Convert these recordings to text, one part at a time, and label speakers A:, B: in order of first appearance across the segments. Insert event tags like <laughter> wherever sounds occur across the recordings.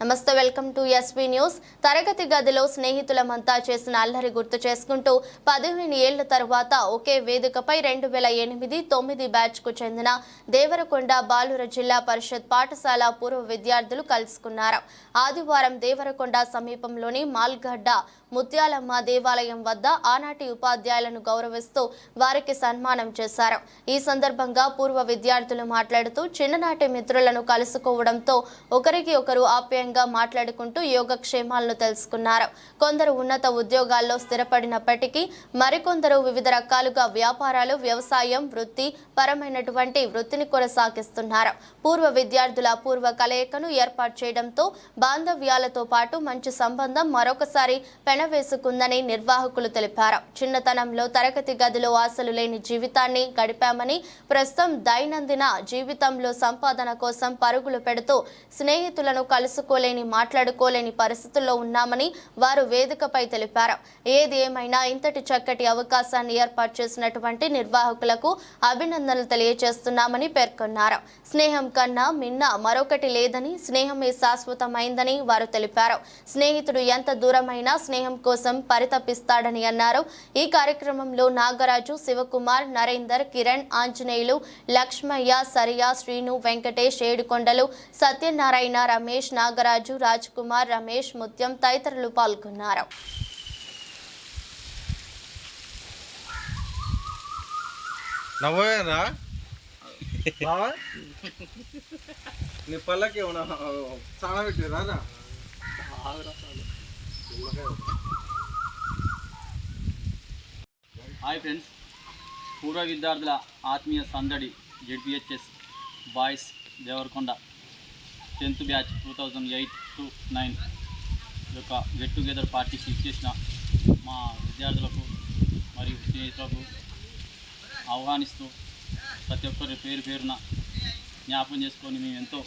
A: నమస్తే welcome to SV news. తరగతి గదిలో స్నేహితులమంతా చేసిన అల్లరి గుర్తు చేసుకుంటూ పదిహేను ఏళ్ళ తరువాత ఒకే వేదికపై రెండు వేల ఎనిమిది తొమ్మిది బ్యాచ్కు చెందిన దేవరకొండ బాలుర జిల్లా పరిషత్ పాఠశాల పూర్వ విద్యార్థులు కలుసుకున్నారు. ఆదివారం దేవరకొండ సమీపంలోని మాల్గడ్డ ముత్యాలమ్మ దేవాలయం వద్ద ఆనాటి ఉపాధ్యాయులను గౌరవిస్తూ వారికి సన్మానం చేశారు. ఈ సందర్భంగా పూర్వ విద్యార్థులు మాట్లాడుతూ చిన్ననాటి మిత్రులను కలుసుకోవడంతో ఒకరికి ఒకరు ఆప్యాయంగా మాట్లాడుకుంటూ యోగక్షేమాలను తెలుసుకున్నారు. కొందరు ఉన్నత ఉద్యోగాల్లో స్థిరపడినప్పటికీ మరికొందరు వివిధ రకాలుగా వ్యాపారాలు వ్యవసాయం వృత్తి పరమైనటువంటి వృత్తిని కొనసాగిస్తున్నారు. పూర్వ విద్యార్థుల పూర్వ కలయికను ఏర్పాటు చేయడంతో బాంధవ్యాలతో పాటు మంచి సంబంధం మరొకసారి పెనవేసుకుందని నిర్వాహకులు తెలిపారు. చిన్నతనంలో తరగతి గదిలో ఆశలు లేని జీవితాన్ని గడిపామని ప్రస్తుతం దైనందిన జీవితంలో సంపాదన కోసం పరుగులు పెడుతూ స్నేహితులను కలుసుకోలేని మాట్లాడుకోలేని పరిస్థితుల్లో ఉన్నామని వారు వేదికపై తెలిపారు. ఏది ఏమైనా ఇంతటి చక్కటి అవకాశాన్ని ఏర్పాటు చేసినటువంటి నిర్వాహకులకు అభినందనలు తెలియజేస్తున్నామని పేర్కొన్నారు. స్నేహం కన్నా మిన్న మరొకటి లేదని స్నేహమే శాశ్వతమైందని వారు తెలిపారు. స్నేహితుడు ఎంత దూరమైనా స్నేహం కోసం పరితపిస్తాడని అన్నారు. ఈ కార్యక్రమంలో నాగరాజు శివకుమార్ నరేందర్ కిరణ్ ఆంజనేయులు లక్ష్మయ్య సరియా శ్రీను వెంకటేష్ ఏడుకొండలు సత్యనారాయణ రమేష్ నాగరాజు రాజ్ కుమార్ రమేష్ ముత్యం తదితరులు పాల్గొన్నారు.
B: నవ్వేరా <laughs> నీ పళ్ళకి చాలా
C: హాయ్ ఫ్రెండ్స్. పూర్వ విద్యార్థుల ఆత్మీయ సందడి ZPHS boys Devarakonda. Tenth batch two thousand eight to nine యొక్క గెట్ టుగెదర్ పార్టీకి ఇచ్చేసిన మా విద్యార్థులకు మరియు స్నేహితులకు ఆహ్వానిస్తూ ప్రతి ఒక్కరి పేరు పేరున జ్ఞాపం చేసుకొని మేము ఎంతో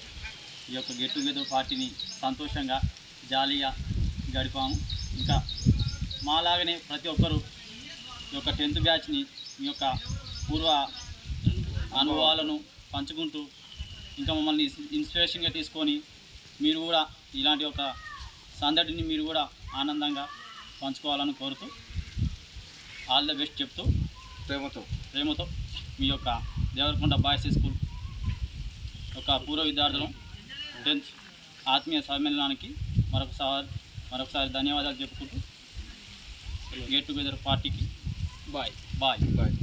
C: ఈ యొక్క గెట్ టుగెదర్ పార్టీని సంతోషంగా జాలీగా గడిపాము. ఇంకా మాలాగనే ప్రతి ఒక్కరు ఈ యొక్క టెన్త్ బ్యాచ్ని మీ యొక్క పూర్వ అనుభవాలను పంచుకుంటూ ఇంకా మమ్మల్ని ఇన్స్- ఇన్స్పిరేషన్గా తీసుకొని మీరు కూడా ఇలాంటి ఒక సందడిని మీరు కూడా ఆనందంగా పంచుకోవాలని కోరుతూ ఆల్ ద బెస్ట్ చెప్తూ
B: ప్రేమతో.
C: ప్రేమతో మీ యొక్క దేవరకొండ బాయ్స్ స్కూల్ యొక్క పూర్వ విద్యార్థులు టెన్త్ ఆత్మీయ సమ్మేళనానికి మరొకసారి మరొకసారి ధన్యవాదాలు చెప్పుకుంటూ గెట్ టుగెదర్ పార్టీకి బాయ్. బాయ్.
B: బాయ్.